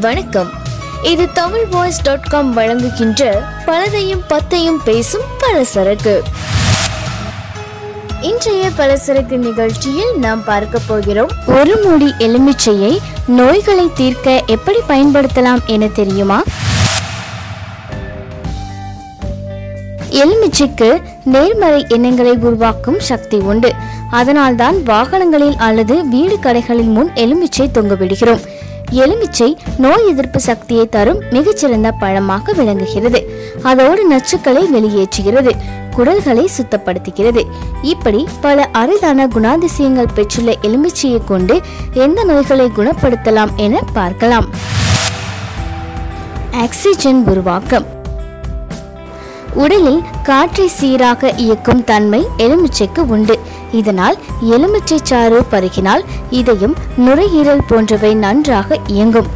வணக்கம். இது Tamil voice dot com வழங்குகின்ற பலதையும் பத்தையும் பேசும் பலசரக்கு. இன்றைய பலசரக்கு நிகழ்ச்சியில் நாம் பார்க்க போகிறோம் ஒரு மூடி எலுமிச்சையை நோய்களை தீர்க்க எப்படி பயன்படுத்தலாம் என தெரியுமா? எலுமிச்சைக்கு நேர்மறை எண்ணங்களை உருவாக்கும் சக்தி உண்டு. அதனால்தான் வாகனங்களில் அல்லது வீடு கடைகளின் முன் எலுமிச்சை தொங்கவிடுகிறோம். எலுமிச்சை நோய் எதிர்ப்பு சக்தியை தரும் மிகச்சிறந்த பழமாக விளங்குகிறது. அதோடு நச்சுக்களை வெளியேற்றுகிறது குடல்களை சுத்தப்படுத்துகிறது. இப்படி பல அரிதான குணாதிசயங்கள் பெற்றுள்ள எலுமிச்சையை கொண்டு எந்த நோய்களை குணப்படுத்தலாம் என பார்க்கலாம். ஆக்சிஜன் உருவாக்கம். உடலில் காற்றை சீராக இயக்கும் தன்மை எலுமிச்சைக்கு உண்டு. இதனால் எலுமிச்சை சாறு பருகினால் இதயம் நுரையீரல் போன்றவை நன்றாக இயங்கும்.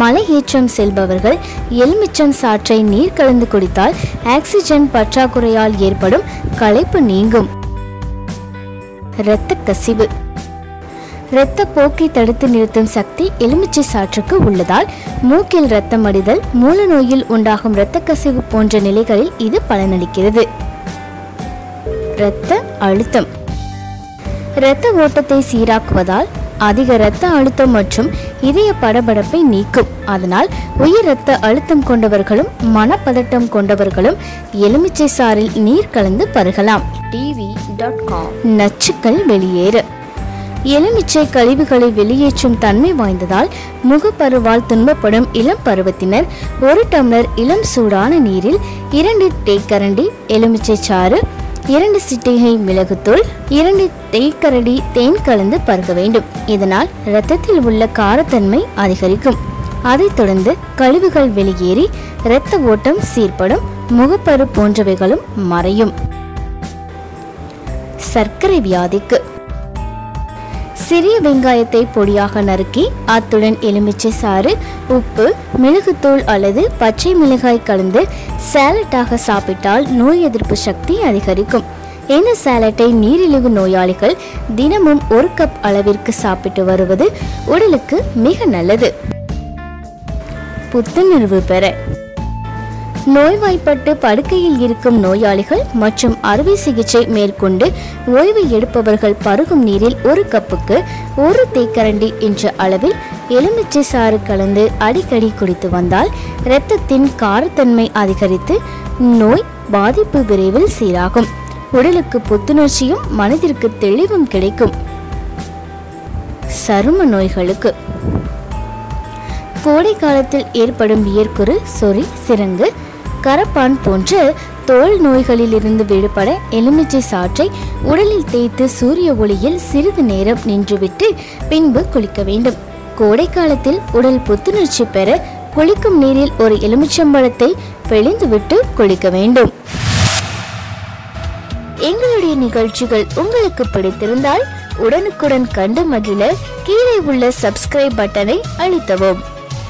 மலையேற்றம் செல்பவர்கள் எலுமிச்சம் சாற்றை நீர் கலந்து குடித்தால் ஆக்சிஜன் பற்றாக்குறையால் ஏற்படும் களைப்பு நீங்கும். இரத்த கசிவு இரத்த போக்கை தடுத்து நிறுத்தும் சக்தி எலுமிச்சை சாற்றுக்கு உள்ளதால் மூக்கில் இரத்தம் அடிதல் மூல நோயில் உண்டாகும் இரத்த கசிவு போன்ற நிலைகளில் இது பலனளிக்கிறது. இரத்த அழுத்தம். இரத்த ஓட்டத்தை சீராக்குவதால் அதிக இரத்த அழுத்தம் மற்றும் இதய படபடப்பை நீக்கும். அதனால் உயர் இரத்த அழுத்தம் கொண்டவர்களும் மனப்பதட்டம் கொண்டவர்களும் எலுமிச்சை சாறில் நீர் கலந்து பருகலாம். TV dot com. நச்சுக்கள் வெளியேறு. எலுமிச்சை கழிவுகளை வெளியேற்றும் தன்மை வாய்ந்ததால் முகப்பருவால் துன்பப்படும் இளம் பருவத்தினர் ஒரு டம்ளர் இளம் சூடான நீரில் இரண்டு தேக்கரண்டி எலுமிச்சை சாறு இரண்டு சிட்டிகை மிளகுத்தூள் இரண்டு தேக்கரடி தேன் கலந்து பருக வேண்டும். இதனால் இரத்தத்தில் உள்ள காரத்தன்மை அதிகரிக்கும். அதைத் தொடர்ந்து கழிவுகள் வெளியேறி இரத்த ஓட்டம் சீர்படும் முகப்பரு போன்றவைகளும் மறையும். சர்க்கரை வியாதிக்கு சிறிய வெங்காயத்தை பொடியாக நறுக்கி அத்துடன் எலுமிச்சை சாறு உப்பு மிளகுத்தூள் அல்லது பச்சை மிளகாய் கலந்து சாலட்டாக சாப்பிட்டால் நோய் எதிர்ப்பு சக்தி அதிகரிக்கும். இந்த சாலட்டை நீரிழிவு நோயாளிகள் தினமும் ஒரு கப் அளவிற்கு சாப்பிட்டு வருவது உடலுக்கு மிக நல்லது. புத்துணர்வு பெற நோய்வாய்ப்பட்டு படுக்கையில் இருக்கும் நோயாளிகள் மற்றும் அறுவை சிகிச்சை மேற்கொண்டு ஓய்வு எடுப்பவர்கள் பருகும் நீரில் ஒரு கப்புக்கு ஒரு தேக்கரண்டி என்ற அளவில் எலுமிச்சை சாறு கலந்து அடிக்கடி குடித்து வந்தால் இரத்தத்தின் காரத்தன்மை அதிகரித்து நோய் பாதிப்பு விரைவில் சீராகும். உடலுக்கு புத்துணர்ச்சியும் மனதிற்கு தெளிவும் கிடைக்கும். சரும நோய்களுக்கு கோடை காலத்தில் ஏற்படும் வியர்க்குறு சொறி சிறங்கு கரப்பான் போன்ற தோல் நோய்களிலிருந்து விடுபட எலுமிச்சை சாற்றை உடலில் தேய்த்து சூரிய ஒளியில் சிறிது நேரம் நின்றுவிட்டு பின்பு குளிக்க வேண்டும். கோடை காலத்தில் உடல் புத்துணர்ச்சி பெற குளிக்கும் நீரில் ஒரு எலுமிச்சம்பழத்தை பிழிந்துவிட்டு குளிக்க வேண்டும். எங்களுடைய நிகழ்ச்சிகள் உங்களுக்கு பிடித்திருந்தால் உடனுக்குடன் கண்டு மகிழ கீழே உள்ள சப்ஸ்கிரைப் பட்டனை அழுத்தவும்.